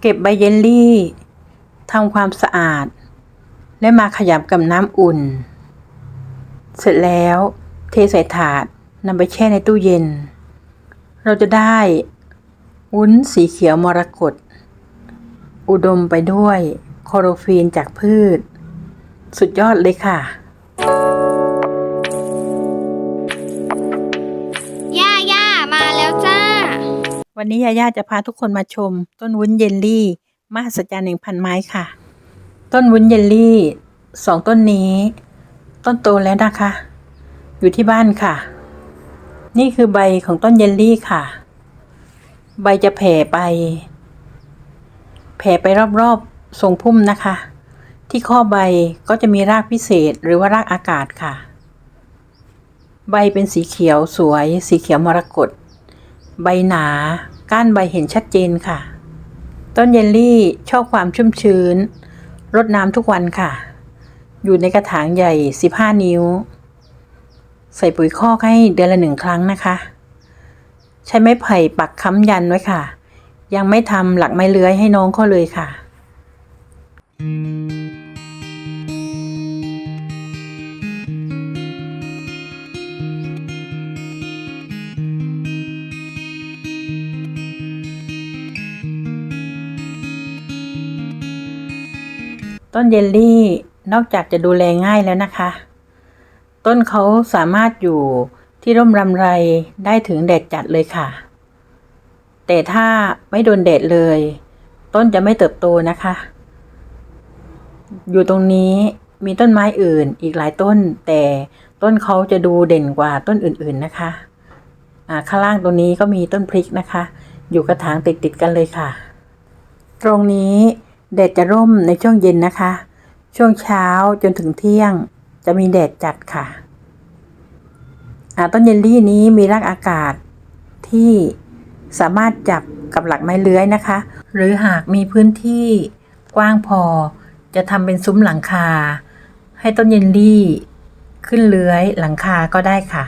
เก็บใบเยลลี่ทำความสะอาด และมาขยำกับน้ำอุ่น เสร็จแล้วเทใส่ถาดนำไปแช่ในตู้เย็น เราจะได้วุ้นสีเขียวมรกตอุดมไปด้วยคอโรฟีนจากพืช สุดยอดเลยค่ะ วันนี้ยาย่าจะพาทุกคนมาชม ต้นวุ้นเยลลี่ มหัศจรรย์แห่งพันไม้ค่ะ ต้นวุ้นเยลลี่สองต้นนี้ ต้นโตแล้วนะคะ อยู่ที่บ้านค่ะ นี่คือใบของต้นเยลลี่ค่ะ ใบจะแผ่ไป แผ่ไปรอบๆทรงพุ่มนะคะ ที่ข้อใบก็จะมีรากพิเศษหรือว่ารากอากาศค่ะ ใบเป็นสีเขียวสวย สีเขียวมรกต ใบหนา ก้านใบเห็นชัดเจนค่ะ ต้นเยลลี่ชอบความชุ่มชื้น รดน้ำทุกวันค่ะ อยู่ในกระถางใหญ่ 15 นิ้ว ใส่ปุ๋ยคอกให้เดือนละหนึ่งครั้งนะคะ ใช้ไม้ไผ่ปักค้ำยันไว้ค่ะ ยังไม่ทำหลักไม้เลื้อยให้น้องเขาเลยค่ะ ต้นเยลลี่นอกจากจะดูแลง่ายแล้วนะคะ ต้นเขาสามารถอยู่ที่ร่มรำไรได้ถึงแดดจัดเลยค่ะ แต่ถ้าไม่โดนแดดเลย ต้นจะไม่เติบโตนะคะ อยู่ตรงนี้มีต้นไม้อื่นอีกหลายต้น แต่ต้นเขาจะดูเด่นกว่าต้นอื่นๆนะคะข้างล่างตรงนี้ก็มีต้นพริกนะคะ อยู่กระถางติดๆกันเลยค่ะ ตรงนี้ แดดจะร่มในช่วงเย็นนะคะ ช่วงเช้าจนถึงเที่ยง จะมีแดดจัดค่ะต้นเยลลี่นี้มีรากอากาศที่สามารถจับกับหลักไม้เลื้อยนะคะ หรือหากมีพื้นที่กว้างพอ จะทำเป็นซุ้มหลังคา ให้ต้นเยลลี่ขึ้นเลื้อยหลังคาก็ได้ค่ะ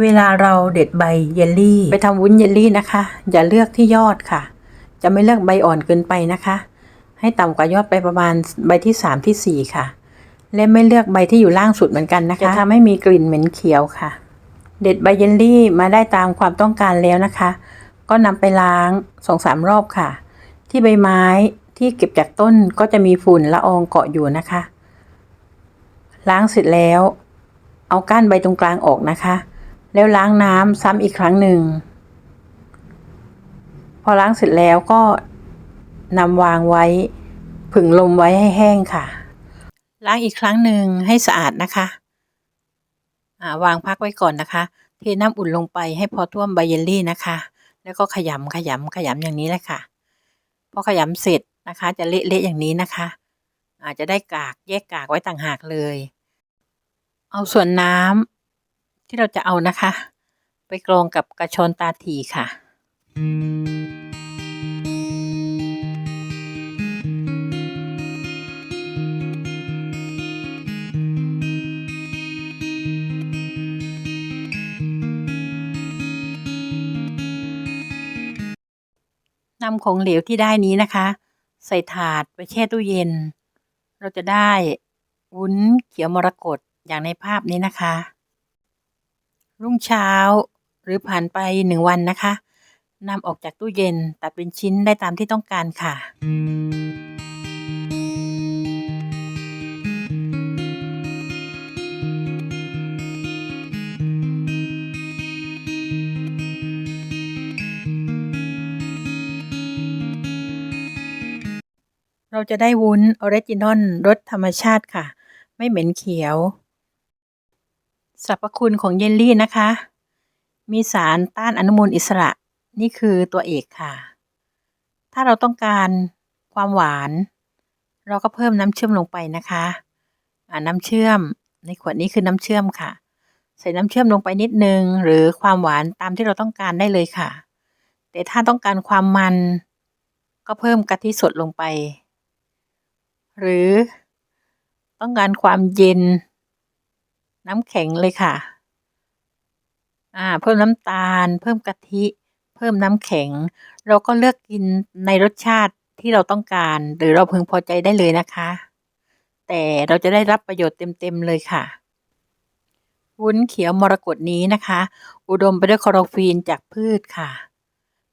เวลาเราเด็ดใบเยลลี่ ไปทำวุ้นเยลลี่นะคะ อย่าเลือกที่ยอดค่ะ จะไม่เลือกใบอ่อนเกินไปนะคะ ให้ต่ำกว่ายอดไปประมาณใบที่สามที่สี่ค่ะ และไม่เลือกใบที่อยู่ล่างสุดเหมือนกันนะคะ จะทำให้มีกลิ่นเหม็นเขียวค่ะ เด็ดใบเยลลี่มาได้ตามความต้องการแล้วนะคะ ก็นำไปล้างสองสามรอบค่ะ ที่ใบไม้ที่เก็บจากต้นก็จะมีฝุ่นละอองเกาะอยู่นะคะ ล้างเสร็จแล้ว เอาก้านใบตรงกลางออกนะคะ แล้วล้างน้ำซ้ำอีกครั้งหนึ่งพ อล้างเสร็จแล้วก็นำวางไว้ ผึ่งลมไว้ให้แห้งค่ะ ล้างอีกครั้งหนึ่งให้สะอาดนะคะาวางพักไว้ก่อนนะคะ เทน้ำอุ่นลงไปให้พอท่วมใบเยลลี่นะคะ แล้วก็ขยำขยำขยำอย่างนี้แหละค่ะ พอขยำเสร็จนะคะ จะเละๆอย่างนี้นะคะ อาจจะได้กากแยกกากไว้ต่างหากเลย เอาส่วนน้ำที่เราจะเอานะคะ ไปกรองกับกระชอนตาถีค่ะ นำของเหลวที่ได้นี้นะคะ ใส่ถาดไปแช่ตู้เย็น เราจะได้วุ้นเขียวมรกตอย่างในภาพนี้นะคะ รุ่งเช้าหรือผ่านไปหนึ่งวันนะคะนำออกจากตู้เย็นตัดเป็นชิ้นได้ตามที่ต้องการค่ะ เราจะได้วุ้นออริจินอลรสธรรมชาติค่ะ ไม่เหม็นเขียว สรรพคุณของเยลลี่นะคะ มีสารต้านอนุมูลอิสระ นี่คือตัวเอกค่ะ ถ้าเราต้องการความหวาน เราก็เพิ่มน้ำเชื่อมลงไปนะคะน้ำเชื่อมในขวดนี้คือน้ำเชื่อมค่ะ ใส่น้ำเชื่อมลงไปนิดนึง หรือความหวานตามที่เราต้องการได้เลยค่ะ แต่ถ้าต้องการความมันก็เพิ่มกะทิสดลงไป หรือต้องการความเย็น น้ำแข็งเลยค่ะ อ่า เพิ่มน้ำตาล เพิ่มกะทิ เพิ่มน้ำแข็ง เราก็เลือกกินในรสชาติที่เราต้องการ หรือเราพึงพอใจได้เลยนะคะ แต่เราจะได้รับประโยชน์เต็มๆเลยค่ะ วุ้นเขียวมรกตนี้นะคะ อุดมไปด้วยคลอโรฟีนจากพืชค่ะ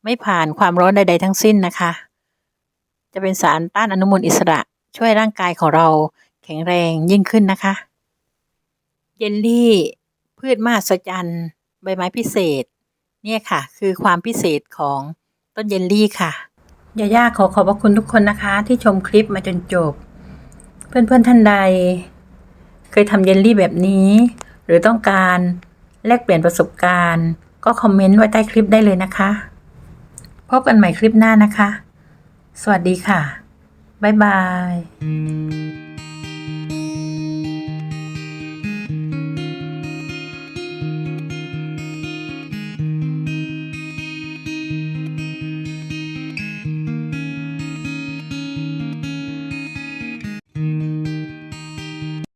ไม่ผ่านความร้อนใด ๆ ทั้งสิ้นนะคะ จะเป็นสารต้านอนุมูลอิสระ ช่วยร่างกายของเราแข็งแรงยิ่งขึ้นนะคะ เยลลี่ พืชมหัศจรรย์ใบไม้พิเศษ เนี่ยค่ะ คือความพิเศษของต้นเยลลี่ค่ะยาย่าขอขอบพระคุณทุกคนนะคะ ที่ชมคลิปมาจนจบ เพื่อนๆท่านใด เคยทำเยลลี่แบบนี้ หรือต้องการแลกเปลี่ยนประสบการณ์ ก็คอมเมนต์ไว้ใต้คลิปได้เลยนะคะ พบกันใหม่คลิปหน้านะคะ สวัสดีค่ะ บ๊ายบาย